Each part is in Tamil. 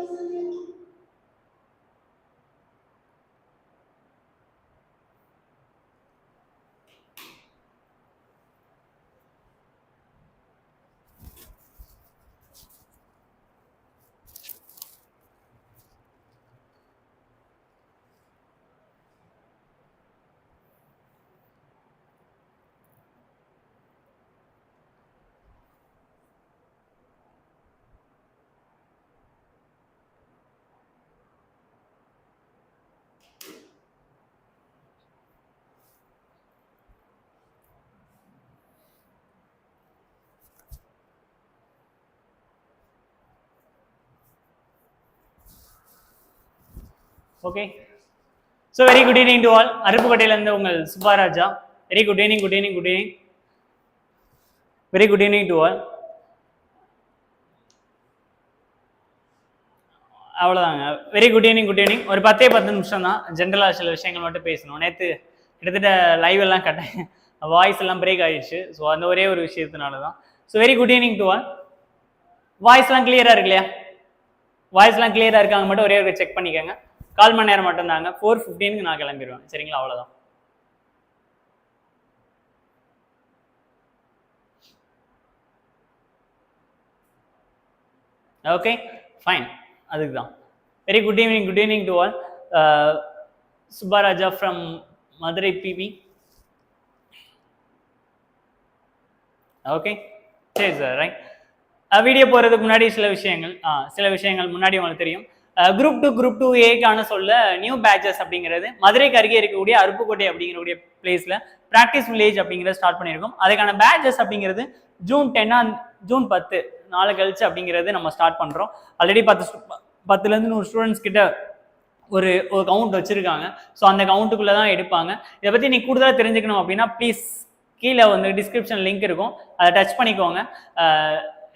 doesn't okay so very good evening to all அருப்புக்கோட்டையிலேருந்து உங்கள் Subbaraja very good evening good evening good evening very good evening to all அவ்வளோதாங்க very good evening good evening ஒரு பத்தே பத்து நிமிஷம் தான். ஜென்ரலாக சில விஷயங்கள் மட்டும் பேசணும். நேற்று கிட்டத்தட்ட லைவ் எல்லாம் கட்ட வாய்ஸ் எல்லாம் பிரேக் ஆயிடுச்சு. ஸோ அந்த ஒரே ஒரு விஷயத்தினால தான் so very good evening to all வாய்ஸ்லாம் கிளியராக இருக்கு இல்லையா? வாய்ஸ்லாம் கிளியராக இருக்காங்க மட்டும் ஒரே ஒரு செக் பண்ணிக்கோங்க. கால் மணி நேரம் மட்டும்தாங்க. ஃபோர் ஃபிஃப்டீனுக்கு நான் கிளம்பிடுவேன் சரிங்களா? அவ்வளோதான் ஓகே ஃபைன் அதுக்கு தான் very good evening good evening to all Subbaraja from Madurai PV okay சரி சார் ரைட் வீடியோ போகிறதுக்கு முன்னாடி சில விஷயங்கள் uh, சில விஷயங்கள் முன்னாடி உங்களுக்கு தெரியும். குரூப் டூ குரூப் டூ ஏக்கான சொல்ல நியூ பேட்சஸ் அப்படிங்கிறது மதுரைக்கு அருகே இருக்கக்கூடிய அருப்புக்கோட்டை அப்படிங்கிற பிளேஸ்ல ப்ராக்டிஸ் வில்லேஜ் அப்படிங்கிறத ஸ்டார்ட் பண்ணியிருக்கோம். அதுக்கான பேட்சஸ் அப்படிங்கிறது ஜூன் டென்னாம் ஜூன் பத்து நாலு கழிச்சு அப்படிங்கிறது நம்ம ஸ்டார்ட் பண்ணுறோம் ஆல்ரெடி பத்து பத்துலேருந்து நூறு ஸ்டூடெண்ட்ஸ் கிட்ட ஒரு ஒரு கவுண்ட் வச்சுருக்காங்க. ஸோ அந்த கவுண்ட்டுக்குள்ளே தான் எடுப்பாங்க. இதை பற்றி நீ கூடுதலாக தெரிஞ்சுக்கணும் அப்படின்னா ப்ளீஸ் கீழே வந்து டிஸ்கிரிப்ஷன் லிங்க் இருக்கும். அதை டச் பண்ணிக்கோங்க.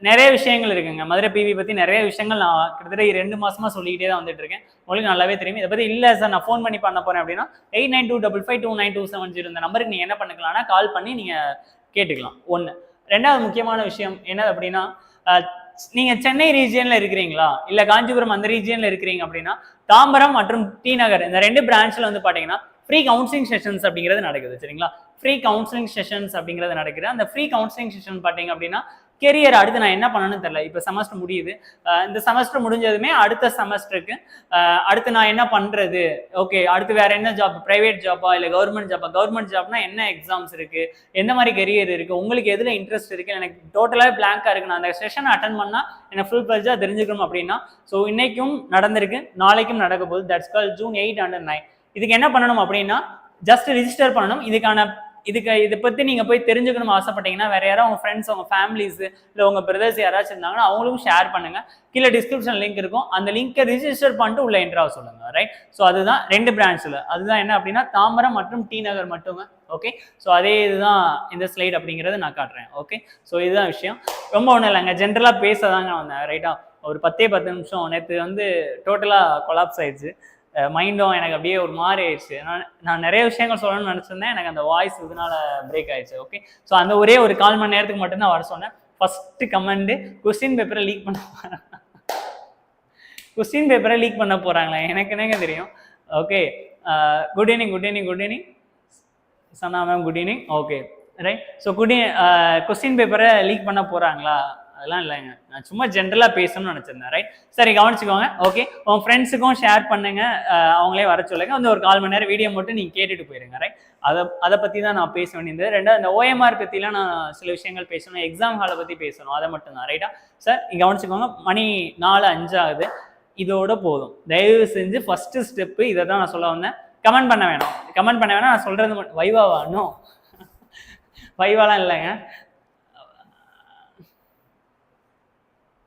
நிறைய விஷயங்கள் இருக்குங்க. மதுரை பிவி பற்றி நிறைய விஷயங்கள் நான் கிட்டத்தட்ட ரெண்டு மாசமா சொல்லிக்கிட்டே தான் வந்துட்டு இருக்கேன். உங்களுக்கு நல்லாவே தெரியும். இதை பற்றி இல்லை சார் நான் ஃபோன் பண்ணி பண்ண போறேன் அப்படின்னா eight nine two double five two nine two seven zero இந்த நம்பருக்கு நீங்கள் என்ன பண்ணிக்கலாம்னா கால் பண்ணி நீங்கள் கேட்டுக்கலாம். ஒன்று ரெண்டாவது முக்கியமான விஷயம் என்ன அப்படின்னா நீங்கள் நீங்க சென்னை ரீஜியன்ல இருக்கிறீங்களா? இல்ல காஞ்சிபுரம் அந்த ரீஜியன்ல இருக்கிறீங்க அப்படின்னா தாம்பரம் மற்றும் டி நகர் இந்த ரெண்டு பிரான்ச்ல வந்து பாத்தீங்கன்னா ஃப்ரீ கவுன்சிலிங் செஷன்ஸ் அப்படிங்கிறது நடக்குது. சரிங்களா? ஃப்ரீ கவுன்சிலிங் செஷன்ஸ் அப்படிங்கிறது நடக்குது. அந்த ஃப்ரீ கவுன்சிலிங் செஷன் பார்த்தீங்க அப்படின்னா கெரியர் அடுத்து நான் என்ன பண்ணணும்னு தெரியல. இப்போ செமஸ்டர் முடியுது. இந்த செமஸ்டர் முடிஞ்சதுமே அடுத்த செமஸ்டருக்கு அடுத்து நான் என்ன பண்ணுறது ஓகே அடுத்து வேற என்ன ஜாப் ப்ரைவேட் ஜாப்பா இல்லை கவர்மெண்ட் ஜாப்பா கவர்மெண்ட் ஜாப்னா என்ன எக்ஸாம்ஸ் இருக்குது எந்த மாதிரி கெரியர் இருக்குது உங்களுக்கு எதில் இன்ட்ரெஸ்ட் இருக்குது எனக்கு டோட்டலாக பிளாங்காக இருக்கு. நான் அந்த செஷன் அட்டன் பண்ணால் எனக்கு ஃபுல் பர்ஜாக தெரிஞ்சுக்கணும் அப்படின்னா ஸோ இன்னைக்கும் நடந்திருக்கு. நாளைக்கும் நடக்க போகுது. That's call June eight and nine இதுக்கு என்ன பண்ணணும் அப்படின்னா ஜஸ்ட் ரிஜிஸ்டர் பண்ணணும். இதுக்கான இதுக்கு இதை பற்றி நீங்கள் போய் தெரிஞ்சுக்கணும் ஆசைப்பட்டீங்கன்னா வேற யாராவது உங்க ஃப்ரெண்ட்ஸ் உங்க ஃபேமிலிஸ் இல்லை உங்க பிரதர்ஸ் யாராச்சும் இருந்தாங்கன்னா அவங்களுக்கும் ஷேர் பண்ணுங்க. கீழே டிஸ்கிரிப்ஷன் லிங்க் இருக்கும். அந்த லிங்கை ரிஜிஸ்டர் பண்ணிட்டு உள்ள என்ட்ரா சொல்லுங்க ரைட் ஸோ அதுதான் ரெண்டு பிரான்ச்சில் அதுதான் என்ன அப்படின்னா தாமரம் மற்றும் டி நகர் மட்டுங்க ஓகே ஸோ அதே இதுதான் இந்த ஸ்லைட் அப்படிங்கிறத நான் காட்டுறேன் ஓகே ஸோ இதுதான் விஷயம். ரொம்ப ஒன்றும் இல்லைங்க. ஜென்ரலாக பேச தாங்க வந்தேன் ரைட்டா ஒரு பத்தே பத்து நிமிஷம். நேற்று வந்து டோட்டலாக கொலாப்ஸ் ஆயிடுச்சு. மைண்டும் எனக்கு அப்படியே ஒரு மாறி ஆயிடுச்சு. நான் நான் நிறைய விஷயங்கள் சொல்லணும்னு நினச்சிருந்தேன். எனக்கு அந்த வாய்ஸ் இதனால பிரேக் ஆயிடுச்சு. ஓகே ஸோ அந்த ஒரே ஒரு கால் மணி நேரத்துக்கு மட்டும்தான் வர சொன்னேன். ஃபர்ஸ்ட் கமெண்ட் கொஸ்டின் பேப்பரை லீக் பண்ண கொஸ்டின் பேப்பரை லீக் பண்ண போறாங்களா. எனக்கு என்னங்க தெரியும்? Okay good evening good evening good evening Sana ma'am good evening okay right so good question பேப்பரை லீக் பண்ண போறாங்களா? அதெல்லாம் இல்லைங்க. நான் சும்மா ஜென்ரலாக பேசணும்னு நினச்சிருந்தேன் ரைட் சரி கவனிச்சுக்கோங்க. ஓகே உங்கள் ஃப்ரெண்ட்ஸுக்கும் ஷேர் பண்ணுங்க. அவங்களே வர சொல்லுங்க. வந்து ஒரு கால் மணி நேரம் வீடியோ மட்டும் நீங்கள் கேட்டுட்டு போயிருங்க ரைட் அதை அதை பற்றி தான் நான் பேச வேண்டியது. ரெண்டாவது இந்த ஓஎம்ஆர் பற்றிலாம் நான் சில விஷயங்கள் பேசணும். எக்ஸாம் ஹாலை பற்றி பேசணும். அதை மட்டும் தான் ரைட்டா சார் இங்கே கவனிச்சுக்கோங்க. மணி நாலு அஞ்சாகுது. இதோட போதும். தயவு செஞ்சு ஃபஸ்ட்டு ஸ்டெப்பு இதை தான் நான் சொல்ல வந்தேன். கமெண்ட் பண்ண வேணாம். கமெண்ட் பண்ண வேணாம். நான் சொல்கிறது மட்டும் வைவாவா? வைவாலாம் இல்லைங்க.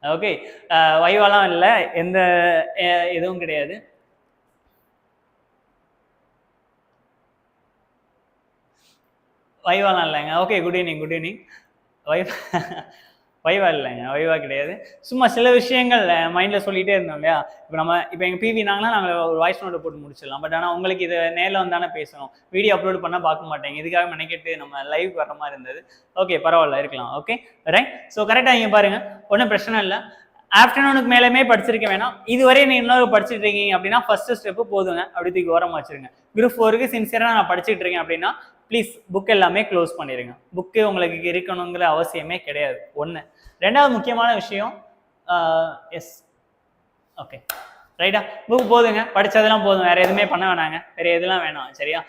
ஓகே வைவாலாம் இல்லை. எந்த எதுவும் கிடையாது. வைவாலாம் இல்லைங்க. Okay good evening good evening wife viva இல்லைங்க வைவா கிடையாது. சும்மா சில விஷயங்கள் மைண்டில் சொல்லிகிட்டே இருந்தோம் இல்லையா? இப்போ நம்ம இப்போ எங்கள் பிவி நாங்களாம் நாங்கள் ஒரு வாய்ஸ் நோட்டை போட்டு முடிச்சிடலாம். பட் ஆனால் உங்களுக்கு இது நேரில் வந்தானே பேசணும். வீடியோ அப்லோட் பண்ணால் பார்க்க மாட்டேங்க. இதுக்காக மெனக்கெட்டு நம்ம லைவ் வர மாதிரி இருந்தது. ஓகே பரவாயில்ல இருக்கலாம். ஓகே ரைட் ஸோ கரெக்டாக இங்கே பாருங்கள் ஒன்றும் பிரச்சனை இல்லை. ஆஃப்டர்நூனுக்கு மேலேயுமே படிச்சிருக்க வேணாம். இதுவரை நீ இன்னொரு படிச்சுட்டு இருக்கீங்க அப்படின்னா ஃபர்ஸ்ட் ஸ்டெப்பு போதுங்க. அப்படி தூக்கி ஓரமாக வச்சிருங்க. குரூப் ஃபோருக்கு சின்சியராக நான் படிச்சுட்டு இருக்கேன் அப்படின்னா ப்ளீஸ் புக் எல்லாமே க்ளோஸ் பண்ணிடுங்க புக்கு உங்களுக்கு இருக்கணுங்கிற அவசியமே கிடையாது. ஒன்று ரெண்டாவது முக்கியமான விஷயம் எஸ் ஓகே ரைட்டா புக் போதுங்க. படிச்சதெல்லாம் போதும். வேறு எதுவுமே பண்ண வேணாங்க. வேறு எதுலாம் வேணாம். சரியா?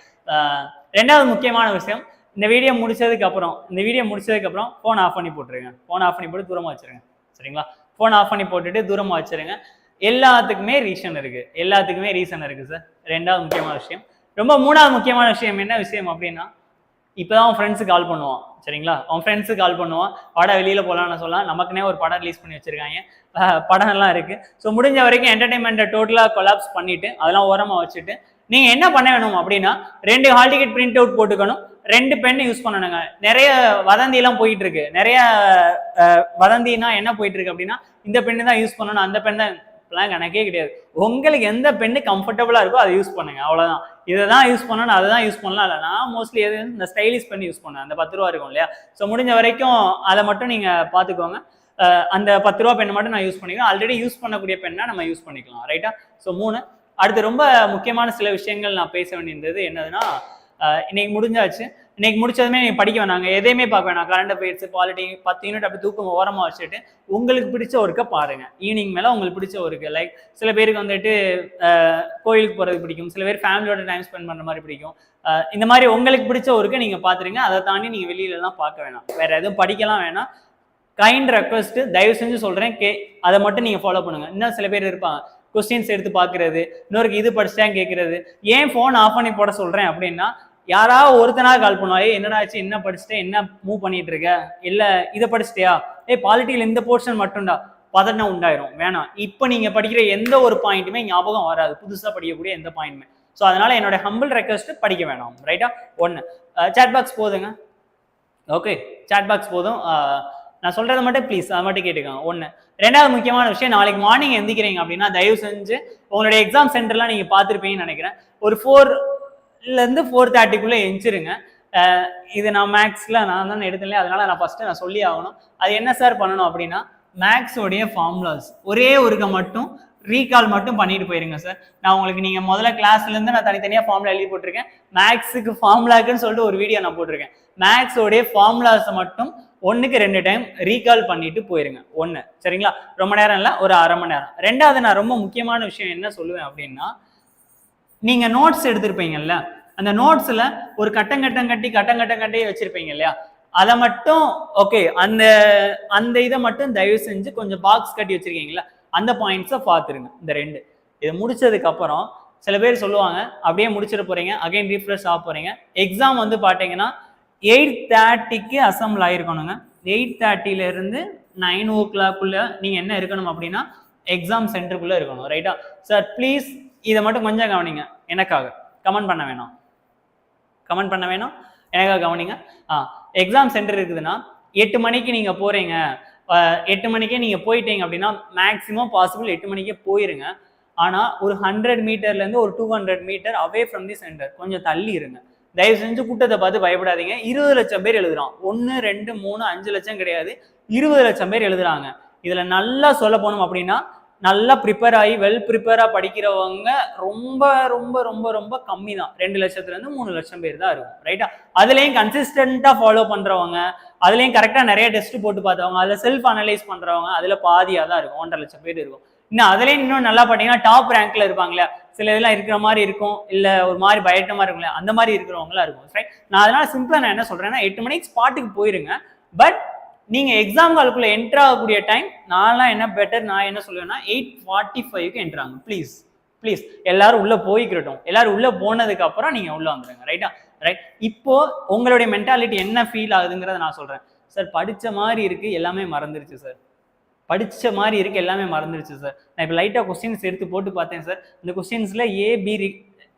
ரெண்டாவது முக்கியமான விஷயம் இந்த வீடியோ முடிச்சதுக்கு அப்புறம் இந்த வீடியோ முடிச்சதுக்கு அப்புறம் ஃபோன் ஆஃப் பண்ணி போட்டுருங்க. ஃபோன் ஆஃப் பண்ணி போட்டு தூரமாக வச்சுருங்க. சரிங்களா? ஃபோன் ஆஃப் பண்ணி போட்டுட்டு தூரமாக வச்சுருங்க. எல்லாத்துக்குமே ரீசன் இருக்குது எல்லாத்துக்குமே ரீசன் இருக்குது சார் ரெண்டாவது முக்கியமான விஷயம் ரொம்ப மூணாவது முக்கியமான விஷயம் என்ன விஷயம் அப்படின்னா இப்போதான் அவன் ஃப்ரெண்ட்ஸுக்கு கால் பண்ணுவான் சரிங்களா? அவன் ஃப்ரெண்ட்ஸுக்கு கால் பண்ணுவான் படம் வெளியில் போகலான்னு சொல்லலாம் நமக்குனே ஒரு படம் ரிலீஸ் பண்ணி வச்சிருக்காங்க. படம் எல்லாம் இருக்கு. ஸோ முடிஞ்ச வரைக்கும் என்டர்டைன்மெண்ட்டை டோட்டலாக கொலாப்ஸ் பண்ணிட்டு அதெல்லாம் ஓரமாக வச்சுட்டு நீங்கள் என்ன பண்ண வேணும் அப்படின்னா ரெண்டு ஹால் டிக்கெட் பிரிண்ட் அவுட் போட்டுக்கணும் ரெண்டு பென் யூஸ் பண்ணணுங்க. நிறைய வதந்தியெல்லாம் போயிட்டு இருக்கு நிறைய வதந்தினா என்ன போயிட்டு இருக்கு அப்படின்னா இந்த பெண்ணு தான் யூஸ் பண்ணணும் அந்த பெண் தான் இப்பெல்லாம் கணக்கே கிடையாது. உங்களுக்கு எந்த பெண்ணு கம்ஃபர்டபுளாக இருக்கோ அதை யூஸ் பண்ணுங்க அவ்வளோதான் இதை தான் யூஸ் பண்ணணும் அதை தான் யூஸ் பண்ணலாம். இல்லை நான் மோஸ்ட்லி எது இந்த ஸ்டைலிஷ் பண்ணி யூஸ் பண்ணேன் அந்த பத்து ரூபா இருக்கும் இல்லையா? ஸோ முடிஞ்ச வரைக்கும் அதை மட்டும் நீங்கள் பார்த்துக்கோங்க. அந்த பத்து ரூபா பெண்ணை மட்டும் நான் யூஸ் பண்ணிக்கிறேன் ஆல்ரெடி யூஸ் பண்ணக்கூடிய பெண்ணை நம்ம யூஸ் பண்ணிக்கலாம். ரைட்டா ஸோ மூணு. அடுத்து ரொம்ப முக்கியமான சில விஷயங்கள் நான் பேச வேண்டியிருந்தது என்னதுன்னா இன்னைக்கு முடிஞ்சாச்சு. இன்னைக்கு முடிச்சதுமே நீங்க படிக்க வேணாங்க எதையுமே பார்க்க வேணாம். கரண்ட் அஃபேர்ஸ் பாலிட்டி பத்து யூனிட் அப்படி தூக்கம் ஓரமா வச்சுட்டு உங்களுக்கு பிடிச்ச ஒர்க்கை பாருங்க. ஈவினிங் மேல உங்களுக்கு பிடிச்ச ஒர்க்கு. லைக் சில பேருக்கு வந்துட்டு கோயிலுக்கு போறது பிடிக்கும். சில பேர் ஃபேமிலியோட டைம் ஸ்பெண்ட் பண்ற மாதிரி பிடிக்கும். இந்த மாதிரி உங்களுக்கு பிடிச்ச ஒர்க்கை நீங்க பாத்துருங்க அதை தாண்டி நீங்க வெளியில எல்லாம் பார்க்க வேணாம். வேற எதுவும் படிக்கலாம் வேணாம். கைண்ட் ரெக்வஸ்ட் தயவு செஞ்சு சொல்றேன். கே அதை மட்டும் நீங்க ஃபாலோ பண்ணுங்க. இன்னும் சில பேர் இருப்பாங்க. கொஸ்டின்ஸ் எடுத்து பார்க்கறது. இன்னொருக்கு இது படிச்சுட்டேன் கேட்கறது ஏன் ஃபோன் ஆஃப் பண்ணி போட சொல்றேன் அப்படின்னா யாராவது ஒருத்தனா கால் பண்ணுவா என்னடா ஆச்சு? என்ன படிச்சுட்டேன் என்ன மூவ் பண்ணிட்டு இருக்க? இல்லை இதை படிச்சிட்டியா? ஏய் பாலிட்டியில் இந்த போர்ஷன் மட்டும்டா. பதட்டம் உண்டாயிரும். வேணாம். இப்போ நீங்கள் படிக்கிற எந்த ஒரு பாயிண்ட்டுமே ஞாபகம் வராது. புதுசாக படிக்கக்கூடிய எந்த பாயிண்ட்டுமே ஸோ அதனால என்னோட ஹம்பிள் ரெக்வஸ்ட் படிக்க வேணாம். ரைட்டா ஒன்று சேட் பாக்ஸ் போதுங்க. ஓகே சேட் பாக்ஸ் போதும். நான் சொல்கிறத மட்டும் ப்ளீஸ் அதை மட்டும் கேட்டுக்கோங்க. ஒன்று ரெண்டாவது முக்கியமான விஷயம் நாளைக்கு மார்னிங் எந்திக்கிறீங்க அப்படின்னா தயவு செஞ்சு உங்களுடைய எக்ஸாம் சென்டர்லாம் நீங்கள் பார்த்துருப்பீங்கன்னு நினைக்கிறேன். ஒரு ஃபோர் இருந்து ஃபோர் தேர்ட்டிக்குள்ளே எஞ்சிருங்க. இது நான் மேக்ஸில் நான் தான் எடுத்தேன் அதனால் நான் ஃபஸ்ட்டு நான் சொல்லி ஆகணும். அது என்ன சார் பண்ணணும் அப்படின்னா மேக்ஸோடைய ஃபார்முலாஸ் ஒரே ஒருக்க மட்டும் ரீகால் மட்டும் பண்ணிட்டு போயிருங்க சார் நான் உங்களுக்கு நீங்கள் முதல்ல கிளாஸ்லேருந்து நான் தனித்தனியாக ஃபார்முலா எழுதி போட்டிருக்கேன். மேக்ஸுக்கு ஃபார்முலாக்குன்னு சொல்லிட்டு ஒரு வீடியோ நான் போட்டிருக்கேன். மேக்ஸோடைய ஃபார்முலாஸை மட்டும் ஒன்றுக்கு ரெண்டு டைம் ரீகால் பண்ணிட்டு போயிருங்க. ஒன்று சரிங்களா? ரொம்ப நேரம் இல்லை ஒரு அரை மணி நேரம். ரெண்டாவது நான் ரொம்ப முக்கியமான விஷயம் என்ன சொல்லுவேன் அப்படின்னா நீங்க நோட்ஸ் எடுத்திருப்பீங்கல்ல? அந்த நோட்ஸ்ல ஒரு கட்டம் கட்டம் கட்டி கட்டம் கட்டம் கட்டி வச்சிருப்பீங்க இல்லையா? அதை மட்டும் ஓகே அந்த அந்த இதை மட்டும் தயவு செஞ்சு கொஞ்சம் பாக்ஸ் கட்டி வச்சிருக்கீங்களா அந்த பாயிண்ட்ஸை பார்த்துருங்க இந்த ரெண்டு. இது முடிச்சதுக்கு அப்புறம் சில பேர் சொல்லுவாங்க அப்படியே முடிச்சிட போறீங்க அகைன் ரீஃப்ரெஷ் ஆக போறீங்க. எக்ஸாம் வந்து பார்த்தீங்கன்னா எயிட் தேர்ட்டிக்கு அசம்பிள் ஆயிருக்கணுங்க. எயிட் தேர்ட்டில இருந்து நைன் ஓ கிளாக்குள்ள நீங்க என்ன இருக்கணும் அப்படின்னா எக்ஸாம் சென்டருக்குள்ள இருக்கணும் ரைட்டா சார் ப்ளீஸ் இதை மட்டும் கொஞ்சம் கவனிங்க. எனக்காக. கமெண்ட் பண்ண வேணாம். கமெண்ட் பண்ண வேணாம். எனக்காக கவனிங்க. ஆ எக்ஸாம் சென்டர் இருக்குதுன்னா எட்டு மணிக்கு நீங்கள் போகிறீங்க எட்டு மணிக்கே நீங்கள் போயிட்டீங்க அப்படின்னா மேக்ஸிமம் பாசிபிள் எட்டு மணிக்கே போயிருங்க. ஆனால் ஒரு ஹண்ட்ரட் மீட்டர்லேருந்து ஒரு two hundred metre away from the centre கொஞ்சம் தள்ளி இருங்க. தயவு செஞ்சு கூட்டத்தை பார்த்து பயப்படாதீங்க. இருபது லட்சம் பேர் எழுதுறான். ஒன்று ரெண்டு மூணு அஞ்சு லட்சம் கிடையாது. இருபது லட்சம் பேர் எழுதுறாங்க. இதில் நல்லா சொல்ல போனோம் அப்படின்னா நல்லா ப்ரிப்பேர் ஆகி வெல் ப்ரிப்பேராக படிக்கிறவங்க ரொம்ப ரொம்ப ரொம்ப ரொம்ப கம்மி தான் ரெண்டு லட்சத்துலேருந்து மூணு லட்சம் பேர் தான் இருக்கும் ரைட்டா அதுலேயும் கன்சிஸ்டண்ட்டாக ஃபாலோ பண்ணுறவங்க அதுலேயும் கரெக்டாக நிறைய டெஸ்ட் போட்டு பார்த்தவங்க அதில் செல்ஃப் அனலைஸ் பண்ணுறவங்க அதில் பாதியாக தான் இருக்கும் ஒன்றரை லட்சம் பேர் இருக்கும். இன்னும் அதுலேயும் இன்னும் நல்லா பார்த்தீங்கன்னா டாப் ரேங்க்ல இருப்பாங்களே சில இதெல்லாம் இருக்கிற மாதிரி இருக்கும் இல்லை ஒரு மாதிரி பயட்டமாக இருக்கும்ல அந்த மாதிரி இருக்கிறவங்களா இருக்கும் ரைட் நான் அதனால் சிம்பிளாக நான் என்ன சொல்கிறேன்னா எட்டு மணிக்கு ஸ்பாட்டுக்கு போயிருங்க பட் நீங்க எக்ஸாம் காலுக்குள்ள என்டர் ஆகக்கூடிய டைம் நான்லாம் என்ன பெட்டர் நான் என்ன சொல்லுவேன்னா எயிட் ஃபார்ட்டி ஃபைவ்க்கு என்ட்ராங்க ப்ளீஸ் ப்ளீஸ் எல்லாரும் உள்ள போய்க்கிட்டோம் எல்லாரும் உள்ள போனதுக்கு அப்புறம் நீங்க உள்ள வந்துடுங்க ரைட்டா ரைட் இப்போ உங்களுடைய மென்டாலிட்டி என்ன ஃபீல் ஆகுதுங்கிறத நான் சொல்றேன். சார் படிச்ச மாதிரி இருக்கு எல்லாமே மறந்துருச்சு சார் படிச்ச மாதிரி இருக்கு எல்லாமே மறந்துருச்சு சார் நான் இப்போ லைட்டாக கொஸ்டின்ஸ் எடுத்து போட்டு பார்த்தேன் சார் இந்த கொஸ்டின்ஸில் ஏ பி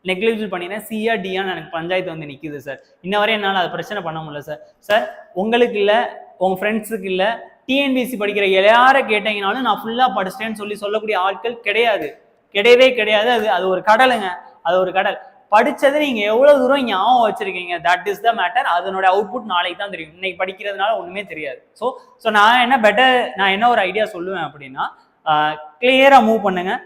நெக்லிஜிபிள் பண்ணினேன் சிஆ டியான்னு எனக்கு பஞ்சாயத்து வந்து நிற்குது சார் இன்ன வரை என்னால் அதை பிரச்சனை பண்ண முடியல சார் சார் உங்களுக்கு இல்லை உங்கள் ஃப்ரெண்ட்ஸுக்கு இல்லை டிஎன்பிசி படிக்கிற எல்லாரை கேட்டீங்கனாலும் நான் ஃபுல்லாக படிச்சிட்டேன்னு சொல்லி சொல்லக்கூடிய ஆட்கள் கிடையாது. கிடையவே கிடையாது. அது அது ஒரு கடலுங்க. அது ஒரு கடல். படித்தது நீங்கள் எவ்வளோ தூரம் ஞாபகம் வச்சுருக்கீங்க? தட் இஸ் த மேட்டர் அதனோட அவுட்புட் நாளைக்கு தான் தெரியும். இன்னைக்கு படிக்கிறதுனால ஒன்றுமே தெரியாது. ஸோ ஸோ நான் என்ன பெட்டர் நான் என்ன ஒரு ஐடியா சொல்லுவேன் அப்படின்னா கிளியராக மூவ் பண்ணுங்கள்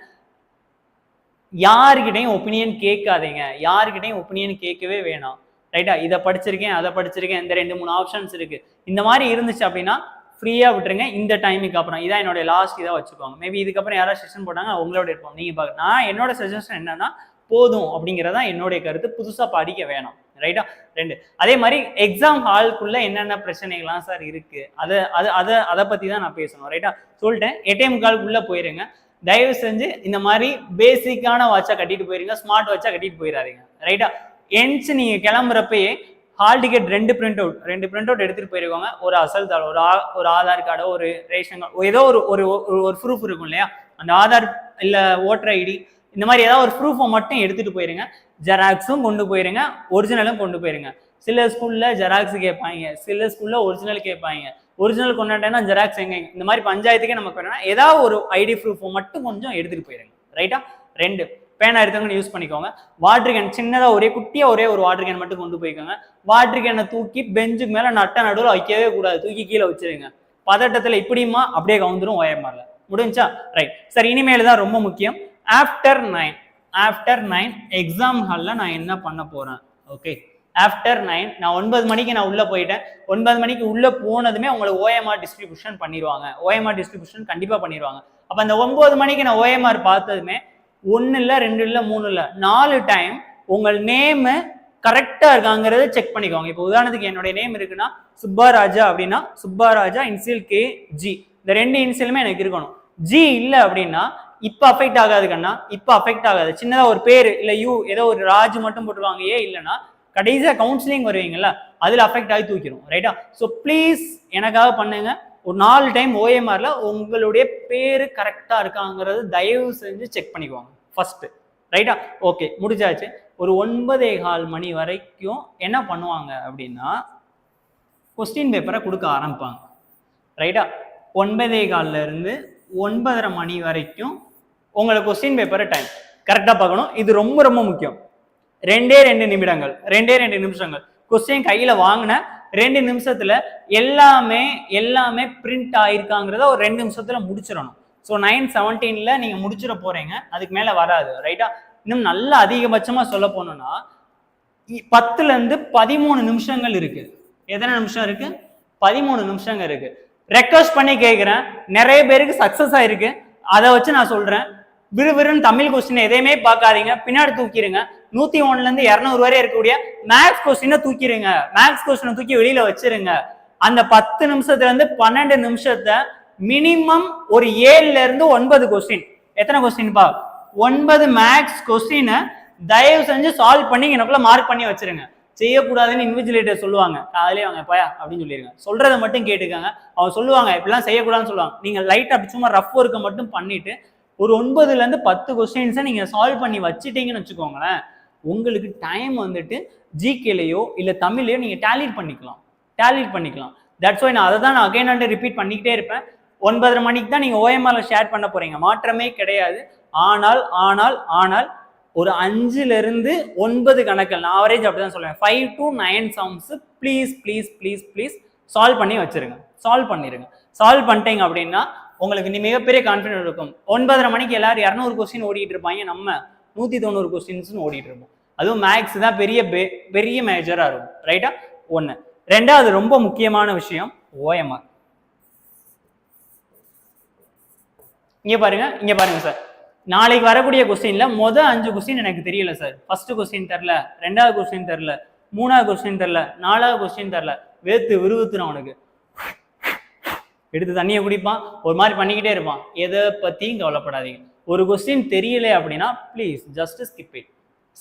யாருக்கிட்டையும் ஒப்பீனியன் கேட்காதீங்க. யாருக்கிட்டையும் ஒப்பீனியன் கேட்கவே வேணாம். ரைட்டா இதை படிச்சிருக்கேன் அதை படிச்சிருக்கேன் இந்த ரெண்டு மூணு ஆப்ஷன்ஸ் இருக்கு. இந்த மாதிரி இருந்துச்சு அப்படின்னா ஃப்ரீயா விட்டுருங்க. இந்த டைமுக்கு அப்புறம். இதான் என்னோட லாஸ்ட் இதாக வச்சுக்கோங்க. மேபி இதுக்கப்புறம் யாராவது செஷன் போட்டாங்க உங்களோட இருப்போம் நீங்க பார்க்க நான் என்னோட சஜஷன் என்னன்னா போதும் அப்படிங்கிறதா என்னுடைய கருத்து. புதுசா படிக்க வேணாம். ரைட்டா ரெண்டு. அதே மாதிரி எக்ஸாம் ஹால்குள்ள என்னென்ன பிரச்சனைகள்லாம் சார் இருக்கு? அதை அதை அதை அதை பத்தி தான் நான் பேசணும். ரைட்டா சொல்லிட்டேன். ஏடிஎம் கால்குள்ள போயிருங்க. தயவு செஞ்சு இந்த மாதிரி பேசிக்கான வாட்சா கட்டிட்டு போயிருங்க ஸ்மார்ட் வாட்சா கட்டிட்டு போயிடாதீங்க. ரைட்டா எண்ட்ஸ் நீங்க கிளம்புறப்பயே ஹால் டிக்கெட் ரெண்டு பிரிண்ட் அவுட் ரெண்டு பிரிண்ட் அவுட் எடுத்துட்டு போயிருக்காங்க ஒரு அசல் தாள் ஒரு ஆ- ஒரு ஆதார் கார்டோ ஒரு ரேஷன் கார்டு ஏதோ ஒரு ஒரு ஒரு- ஒரு ப்ரூஃப் இருக்கும் இல்லையா? அந்த ஆதார் இல்ல ஓட்டர் ஐடி இந்த மாதிரி ஏதாவது ஒரு ப்ரூஃபை மட்டும் எடுத்துட்டு போயிருங்க. ஜெராக்ஸும் கொண்டு போயிருங்க ஒரிஜினலும் கொண்டு போயிருங்க. சில ஸ்கூல்ல ஜெராக்ஸ் கேட்பாங்க சில ஸ்கூல்ல ஒரிஜினல் கேட்பாங்க ஒரிஜினல் கொண்டாட்டேன்னா ஜெராக்ஸ் எங்க இந்த மாதிரி பஞ்சாயத்துக்கே நமக்கு வேணும்னா ஏதாவது ஒரு ஐடி ப்ரூஃபை மட்டும் கொஞ்சம் எடுத்துகிட்டு போயிருங்க ரைட்டா ரெண்டு பேனா எடுத்தவங்க யூஸ் பண்ணிக்கோங்க. வாட்டர் கேன் சின்னதாக ஒரே குட்டியாக ஒரே ஒரு வாட்டர் கேன் மட்டும் கொண்டு போய்க்கோங்க. வாட்டர் கேனை தூக்கி பெஞ்சுக்கு மேலே நட்ட நடுவில் வைக்கவே கூடாது. தூக்கி கீழே வச்சிருங்க. பதட்டத்தில் இப்படியுமா அப்படியே கவுந்துரும் ஓயமாறல முடிஞ்சா? ரைட் சார் இனிமேல் தான் ரொம்ப முக்கியம். After nine after nine exam ஹாலில் நான் என்ன பண்ண போகிறேன் ஓகே ஆஃப்டர் நைன் நான் ஒன்பது மணிக்கு நான் உள்ளே போயிட்டேன். ஒன்பது மணிக்கு உள்ளே போனதுமே உங்களுக்கு ஓஎம்ஆர் டிஸ்ட்ரிபியூஷன் பண்ணிடுவாங்க ஓஎம்ஆர் டிஸ்ட்ரிபியூஷன் கண்டிப்பாக பண்ணிடுவாங்க அப்போ அந்த ஒன்பது மணிக்கு நான் ஓஎம்ஆர் பார்த்ததுமே ஒன்று இல்லை ரெண்டு இல்லை மூணு இல்லை நாலு டைம் உங்கள் நேமு கரெக்டாக இருக்காங்கிறத செக் பண்ணிக்கோங்க. இப்போ உதாரணத்துக்கு என்னுடைய நேம் இருக்குன்னா சுப்பாராஜா அப்படின்னா சுப்பாராஜா இன்சியல் கே ஜி இந்த ரெண்டு இன்சியலுமே எனக்கு இருக்கணும். ஜி இல்லை அப்படின்னா இப்போ அஃபெக்ட் ஆகாது கண்ணா. இப்போ அஃபெக்ட் ஆகாது. சின்னதாக ஒரு பேர் இல்லை யூ ஏதோ ஒரு ராஜ் மட்டும் போட்டுருவாங்க. ஏ இல்லைன்னா கடைசியாக கவுன்சிலிங் வருவீங்கல்ல அதில் அஃபெக்ட் ஆகி தூக்கிடும் ரைட்டா ஸோ ப்ளீஸ் எனக்காக பண்ணுங்க. ஒரு நாலு டைம் ஓஎம்ஆரில் உங்களுடைய பேர் கரெக்டாக இருக்காங்கிறது தயவு செஞ்சு செக் பண்ணிக்குவாங்க ஃபஸ்ட்டு ரைட்டா ஓகே முடிஞ்சாச்சு ஒரு ஒன்பதே கால் மணி வரைக்கும் என்ன பண்ணுவாங்க அப்படின்னா கொஸ்டின் பேப்பரை கொடுக்க ஆரம்பிப்பாங்க ரைட்டா ஒன்பதே காலில் இருந்து ஒன்பதரை மணி வரைக்கும் உங்களை கொஸ்டின் பேப்பரை டைம் கரெக்டாக பார்க்கணும். இது ரொம்ப ரொம்ப முக்கியம். ரெண்டே ரெண்டு நிமிடங்கள் ரெண்டே ரெண்டு நிமிஷங்கள். கொஸ்டின் கையில வாங்கின ரெண்டு நிமிஷத்துல எல்லாமே எல்லாமே பிரிண்ட் ஆயிருக்காங்கிறத ஒரு ரெண்டு நிமிஷத்துல முடிச்சிடணும். ஸோ நைன் செவன்டீன்ல நீங்க முடிச்சிட போறீங்க. அதுக்கு மேல வராது ரைட்டா இன்னும் நல்லா அதிகபட்சமா சொல்ல போனோம்னா இ- பத்துல இருந்து பதிமூணு நிமிஷங்கள் இருக்கு. எத்தனை நிமிஷம் இருக்கு? பதிமூணு நிமிஷங்கள் இருக்கு. ரெக்வஸ்ட் பண்ணி கேட்குறேன் நிறைய பேருக்கு சக்சஸ் ஆயிருக்கு. அதை வச்சு நான் சொல்றேன். விறுவிறுன்னு தமிழ் கொஸ்டின் எதையுமே பார்க்காதீங்க. பின்னாடி தூக்கிடுங்க. நூத்தி ஒண்ணுல இருந்து இருநூறு வரை இருக்கக்கூடிய மேக்ஸ் கொஸ்டினை தூக்கிடுங்க மேக்ஸ் கொஸ்டினை தூக்கி வெளியில வச்சிருங்க. அந்த பத்து நிமிஷத்துல இருந்து பன்னெண்டு நிமிஷத்தை மினிமம் ஒரு ஏழுல இருந்து ஒன்பது கொஸ்டின் எத்தனை கொஸ்டின்ப்பா ஒன்பது மேக்ஸ் கொஸ்டினை தயவு செஞ்சு சால்வ் பண்ணி எனக்குள்ள மார்க் பண்ணி வச்சிருங்க. செய்யக்கூடாதுன்னு இன்விஜிலேட்டர் சொல்லுவாங்க. காலையிலே வாங்க பயா? அப்படின்னு சொல்லிருங்க. சொல்றதை மட்டும் கேட்டுக்காங்க. அவங்க சொல்லுவாங்க இப்படிலாம் செய்யக்கூடாதுன்னு சொல்லுவாங்க. நீங்க லைட் அப்படி சும்மா ரஃப் ஒர்க்கை மட்டும் பண்ணிட்டு ஒரு ஒன்பதுல இருந்து பத்து கொஸ்டின்ஸை நீங்க சால்வ் பண்ணி வச்சுட்டீங்கன்னு வச்சுக்கோங்களேன் உங்களுக்கு டைம் வந்துட்டு ஜிகேலையோ இல்லை தமிழ்லையோ நீங்கள் டேலிட் பண்ணிக்கலாம். டேலிட் பண்ணிக்கலாம். தட்ஸ் ஒய் நான் அதை தான் நான் அகைன் அண்ட் ரிப்பீட் பண்ணிக்கிட்டே இருப்பேன். ஒன்பதரை மணிக்கு தான் நீங்கள் ஓஎம்ஆர்ல ஷேர் பண்ண போகிறீங்க மாற்றமே கிடையாது. ஆனால் ஆனால் ஆனால் ஒரு அஞ்சுலேருந்து ஒன்பது கணக்கில் நான் ஆவரேஜ் அப்படிதான் சொல்லுவேன். Five to nine sums please please please please solve பண்ணி வச்சிருங்க. சால்வ் பண்ணிருங்க. சால்வ் பண்ணிட்டீங்க அப்படின்னா உங்களுக்கு நீ மிகப்பெரிய கான்ஃபிடன்ட் இருக்கும். ஒன்பதரை மணிக்கு எல்லாரும் இரநூறு கொஸ்டின் ஓடிட்டு இருப்பாங்க நம்ம. நூற்றி தொண்ணூறு கொஸ்டின்ஸ்னு ஓடிட்டு இருப்போம் அதுவும் மேக்ஸ் தான் பெரிய பெரிய மேஜராக இருக்கும். ரைட்டா ஒன்று ரெண்டாவது ரொம்ப முக்கியமான விஷயம் ஓஎம்ஆர் இங்கே பாருங்க இங்கே பாருங்க சார் நாளைக்கு வரக்கூடிய கொஸ்டின்ல மொதல் அஞ்சு கொஸ்டின் எனக்கு தெரியல சார் ஃபர்ஸ்ட் கொஸ்டின் தெரில ரெண்டாவது கொஸ்டின் தெரில மூணாவது கொஸ்டின் தெரில நாலாவது கொஸ்டின் தெரில வேத்து விறுவித்துறான் அவனுக்கு. எடுத்து தண்ணியை குடிப்பான். ஒரு மாதிரி பண்ணிக்கிட்டே இருப்பான். எதை பற்றியும் கவலைப்படாதீங்க. ஒரு கொஸ்டின் தெரியல அப்படின்னா please just skip it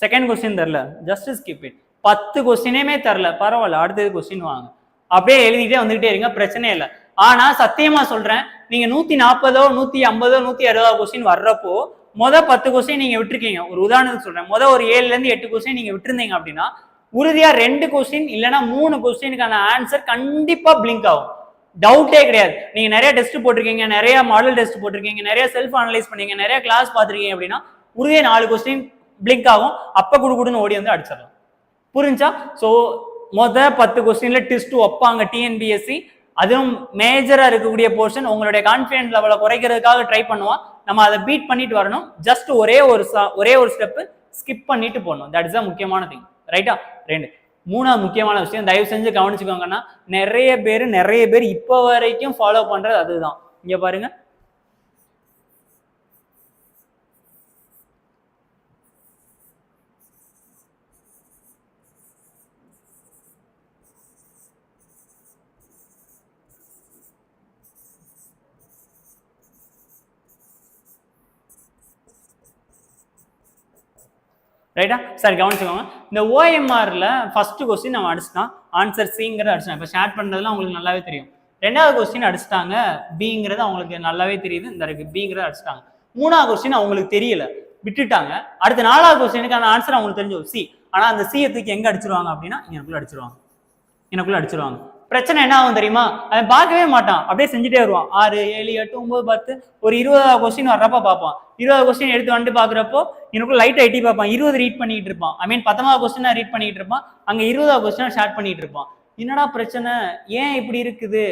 second question தெரில ஜஸ்ட் ஸ்கிப் இட் பத்து கொஸ்டினேமே தரல பரவாயில்ல அடுத்தது கொஸ்டின் வாங்க. அப்படியே எழுதிட்டே வந்துகிட்டே இருங்க பிரச்சனை இல்லை. ஆனா சத்தியமா சொல்றேன் நீங்க நூத்தி நாற்பதோ நூத்தி ஐம்பதோ நூத்தி அறுபதோ கொஸ்டின் வர்றப்போ மொத பத்து கொஸ்டின் நீங்க விட்டுருக்கீங்க. ஒரு உதாரணத்துக்கு சொல்றேன் மொத ஒரு ஏழுல இருந்து எட்டு கொஸ்டின் நீங்க விட்டுருந்தீங்க அப்படின்னா உறுதியா ரெண்டு கொஸ்டின் இல்லைன்னா மூணு கொஸ்டினுக்கான ஆன்சர் கண்டிப்பா பிளிங்க் ஆகும். டவுட்டே கிடையாது. நீங்க நிறைய டெஸ்ட் போட்டிருக்கீங்க நிறைய மாடல் டெஸ்ட் போட்டிருக்கீங்க நிறைய செல்ஃப் அனலைஸ் பண்ணீங்க நிறைய கிளாஸ் பார்த்துருக்கீங்க அப்படின்னா உறுதியா நாலு கொஸ்டின் பிளிங்க் ஆகும். அப்ப குடு குடுன்னு ஓடி வந்து அடிச்சிடலாம். புரிஞ்சா? ஸோ மொத பத்து கொஸ்டின்ல டெஸ்ட் வைப்பாங்க டிஎன்பிஎஸ்சி அதுவும் மேஜரா இருக்கக்கூடிய போர்ஷன் உங்களுடைய கான்பிடன்ஸ் லெவலை குறைக்கிறதுக்காக ட்ரை பண்ணுவோம். நம்ம அதை பீட் பண்ணிட்டு வரணும். ஜஸ்ட் ஒரே ஒரு ஒரே ஒரு ஸ்டெப் ஸ்கிப் பண்ணிட்டு போகணும். தட் இஸ் தான் முக்கியமான திங் ரைட்டா ரெண்டு. மூணாவது முக்கியமான விஷயம் தயவு செஞ்சு கவனிச்சுக்கோங்கன்னா நிறைய பேர் நிறைய பேர் இப்போ வரைக்கும் ஃபாலோ பண்ணுறது அதுதான். இங்கே பாருங்கள் ரைட்டா சார் கவனிச்சுக்கோங்க. இந்த ஓஎம்ஆர்ல ஃபர்ஸ்ட் கொஸ்டின் நம்ம அடிச்சுட்டான் ஆன்சர் சிங்கிறத அடிச்சிட்டோம். இப்போ ஷேர் பண்ணுறதுலாம் உங்களுக்கு நல்லாவே தெரியும். ரெண்டாவது கொஸ்டின் அடிச்சிட்டாங்க. பிங்கிறது அவங்களுக்கு நல்லாவே தெரியுது. இந்த பிங்கிறத அடிச்சிட்டாங்க. மூணாவது கொஸ்டின் அவங்களுக்கு தெரியல. விட்டுட்டாங்க. அடுத்த நாலாவது கொஸ்டினுக்கான ஆன்சர் அவங்களுக்கு தெரிஞ்சு சி ஆனால் அந்த சியை தூக்கி எங்கே அடிச்சிருவாங்க அப்படின்னா எனக்குள்ளே அடிச்சிருவாங்க. எனக்குள்ளே அடிச்சிருவாங்க. பிரச்சனை என்ன ஆகும் தெரியுமா? அவன் பார்க்கவே மாட்டான். அப்படியே செஞ்சுட்டே வருவான். ஆறு ஏழு எட்டு ஒன்பது பத்து ஒரு இருபதாவது கொஸ்டின் வர்றப்ப பார்ப்பான். இருபது கொஸ்டின் எடுத்து வந்துட்டு பார்க்குறப்போ எனக்குள்ள லைட் ஐட்டி பார்ப்பான். இருபது ரீட் பண்ணிட்டு இருப்பான். ஐ மீன் பத்தொன்பது கொஸ்டினா ரீட் பண்ணிட்டு இருப்பான். அங்கே இருபதாவது கொஸ்டினா ஸ்டார்ட் பண்ணிட்டு இருப்பான். என்னடா பிரச்சனை? ஏன் இப்படி இருக்குது?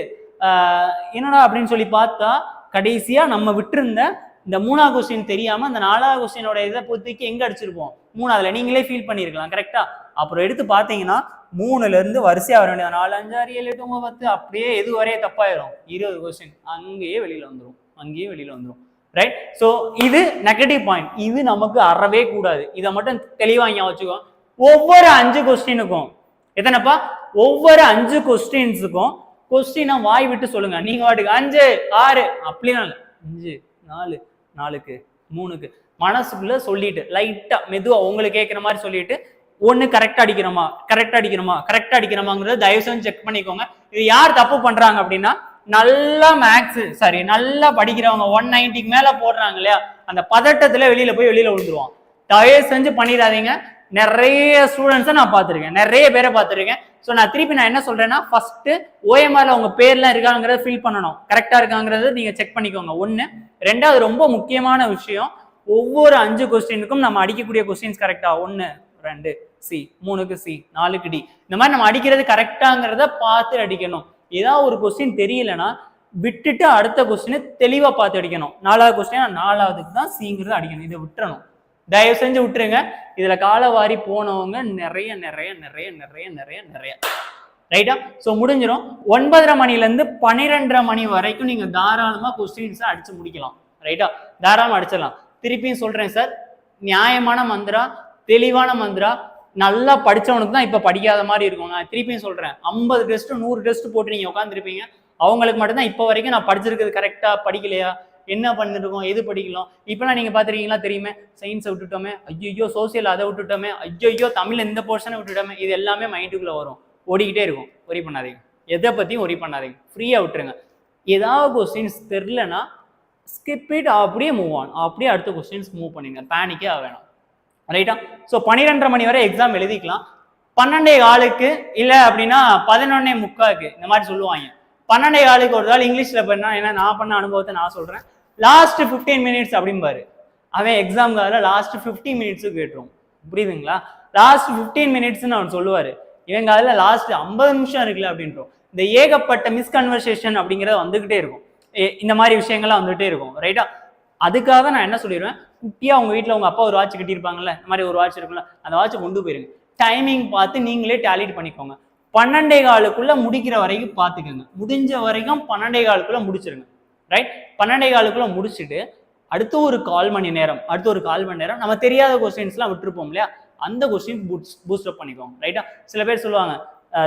என்னடா அப்படின்னு சொல்லி பார்த்தா கடைசியா நம்ம விட்டுருந்த இந்த மூணாவது கொஸ்டின் தெரியாம அந்த நாலாவது கொஸ்டினோட இதை பொறுத்தக்கு எங்க அடிச்சிருப்போம்? மூணாவதுல. நீங்களே ஃபீல் பண்ணிருக்கலாம் கரெக்டா அப்புறம் எடுத்து பார்த்தீங்கன்னா மூணுல இருந்து வரிசையா வர வேண்டியது. நாலு அஞ்சு ஆறு ஏழு எட்டு ஒன்பது பத்து அப்படியே எது வரையே தப்பாயிரும். இருபது கொஸ்டின் அங்கேயே வெளியில வந்துடும் அங்கேயே வெளியில வந்துடும் ரைட் ஸோ இது நெகட்டிவ் பாயிண்ட் இது நமக்கு அறவே கூடாது. இதை மட்டும் தெளிவா ஞாபகம் வச்சுக்கோ. ஒவ்வொரு அஞ்சு கொஸ்டினுக்கும் எத்தனைப்பா? ஒவ்வொரு அஞ்சு கொஸ்டின்ஸுக்கும் கொஸ்டினை வாய் விட்டு சொல்லுங்க. நீங்க வாட்டுக்கு அஞ்சு ஆறு அப்படிலாம் இல்லை. அஞ்சு நாலு நாலுக்கு மூணுக்கு. மனசுக்குள்ள சொல்லிட்டு லைட்டா மெதுவா உங்களுக்கு கேட்குற மாதிரி சொல்லிட்டு ஒண்ணு கரெக்டா அடிக்கிறோமா கரெக்டா அடிக்கிறோமா கரெக்டா அடிக்கிறோமாங்கிறத தயவு செஞ்சு செக் பண்ணிக்கோங்க. இது யார் தப்பு பண்றாங்க அப்படின்னா நல்லா மேக்ஸ் சாரி நல்லா படிக்கிறவங்க ஒன் நைன்டிக்கு மேல போடுறாங்க இல்லையா? அந்த பதட்டத்துல வெளியில போய் வெளியில விழுந்துருவான். தயவு செஞ்சு பண்ணிடாதீங்க. நிறைய ஸ்டூடெண்ட்ஸை நான் பார்த்துருக்கேன். நிறைய பேரை பார்த்துருக்கேன். ஸோ நான் திருப்பி நான் என்ன சொல்றேன்னா ஃபர்ஸ்ட் ஓஎம்ஆர்ல உங்க பேர்லாம் இருக்காங்கிறத ஃபில் பண்ணணும். கரெக்டா இருக்காங்கிறத நீங்க செக் பண்ணிக்கோங்க. ஒன்று ரெண்டாவது ரொம்ப முக்கியமான விஷயம் ஒவ்வொரு அஞ்சு கொஸ்டினுக்கும் நம்ம அடிக்கக்கூடிய கொஸ்டின்ஸ் கரெக்டா ஒன்று ரெண்டு சி மூணுக்கு சி நாலுக்கு டி இந்த மாதிரி நம்ம அடிக்கிறது கரெக்டாங்கிறத பார்த்து அடிக்கணும். ஏதாவது ஒரு கொஸ்டின் தெரியலனா விட்டுட்டு அடுத்த கொஸ்டினை தெளிவாக பார்த்து அடிக்கணும். நாலாவது கொஸ்டின் நாலாவதுக்கு தான் சிங்கிறத அடிக்கணும். இதை விட்டுறணும். தயவு செஞ்சு விட்டுருங்க. இதுல காலவாரி போனவங்க நிறைய நிறைய நிறைய நிறைய நிறைய நிறைய. ரைட்டா ஸோ முடிஞ்சிடும் ஒன்பதரை மணிலேருந்து பன்னிரெண்டரை மணி வரைக்கும் நீங்க தாராளமா கொஸ்டின்ஸை அடிச்சு முடிக்கலாம். ரைட்டா தாராளமா அடிச்சிடலாம். திருப்பியும் சொல்றேன் சார் நியாயமான மந்திரா? தெளிவான மந்திரா? நல்லா படிச்சவனுக்கு தான் இப்ப படிக்காத மாதிரி இருக்கும். நான் திருப்பியும் சொல்றேன். ஐம்பது டெஸ்ட் நூறு டெஸ்ட் போட்டு நீங்க உட்காந்துருப்பீங்க அவங்களுக்கு மட்டும்தான் இப்போ வரைக்கும் நான் படிச்சிருக்கிறது கரெக்டா படிக்கலையா? என்ன பண்ணிருக்கோம் எது படிக்கலாம் இப்பெல்லாம் நீங்க பாத்துருக்கீங்களா தெரியுமே? சயின்ஸை விட்டுட்டோமே. ஐயோ சோசியல் அதை விட்டுட்டோமே. ஐயோ தமிழ் இந்த போர்ஷனை விட்டுட்டோமே. இது எல்லாமே மைண்டுக்குள்ள வரும். ஓடிக்கிட்டே இருக்கும். ஒரி பண்ணாதீங்க. எதை பத்தியும் ஒரி பண்ணாதீங்க. ஃப்ரீயா விட்டுருங்க. ஏதாவது கொஸ்டின்ஸ் தெரிலனா ஸ்கிப் இட் அப்படியே மூவ் ஆன் அப்படியே அடுத்த கொஸ்டின்ஸ் மூவ் பண்ணுங்க பேனிக்கே வேணாம் ரைட்டா ஸோ பன்னிரெண்டரை மணி வரை எக்ஸாம் எழுதிக்கலாம். பன்னெண்டே காலுக்கு இல்லை அப்படின்னா பதினொன்னே முக்காக்கு இந்த மாதிரி சொல்லுவாங்க. பன்னெண்டே காலுக்கு ஒரு நாள் இங்கிலீஷில் பண்ணா ஏன்னா நான் பண்ண அனுபவத்தை நான் சொல்கிறேன் லாஸ்ட் ஃபிஃப்டீன் மினிட்ஸ் அப்படிம்பாரு. அவன் எக்ஸாம் காலில் லாஸ்ட் ஃபிஃப்டீன் மினிட்ஸுக்கு கேட்டுரும். புரியுதுங்களா? லாஸ்ட் ஃபிஃப்டீன் மினிட்ஸ்னு அவன் சொல்லுவார். இவன் காலில் லாஸ்ட் ஐம்பது நிமிஷம் இருக்குல்ல அப்படின்றோம் இந்த ஏகப்பட்ட மிஸ்கன்வர்சேஷன் அப்படிங்கிறது வந்துகிட்டே இருக்கும். ஏ- இந்த மாதிரி விஷயங்கள்லாம் வந்துகிட்டே இருக்கும். ரைட்டா அதுக்காக நான் என்ன சொல்லிடுவேன்? குட்டியாக உங்கள் வீட்டில் உங்கள் அப்பா ஒரு வாட்ச் கட்டியிருப்பாங்கல்ல இந்த மாதிரி ஒரு வாட்ச் இருக்குல்ல அந்த வாட்சை கொண்டு போயிருங்க. டைமிங் பார்த்து நீங்களே டேலிட் பண்ணிக்கோங்க. பன்னெண்டே காலுக்குள்ள முடிக்கிற வரைக்கும் பார்த்துக்கோங்க. முடிஞ்ச வரைக்கும் பன்னெண்டே காலுக்குள்ள முடிச்சிருங்க. ரைட் பன்னெண்டே காலுக்குள்ள முடிச்சுட்டு அடுத்த ஒரு கால் மணி நேரம் அடுத்த ஒரு கால் மணி நேரம் நம்ம தெரியாத கொஸ்டின்ஸ்லாம் விட்டுருப்போம் இல்லையா? அந்த கொஸ்டின் பூஸ்ட் பூஸ்ட் அப் பண்ணிக்கோங்க ரைட்டா சில பேர் சொல்லுவாங்க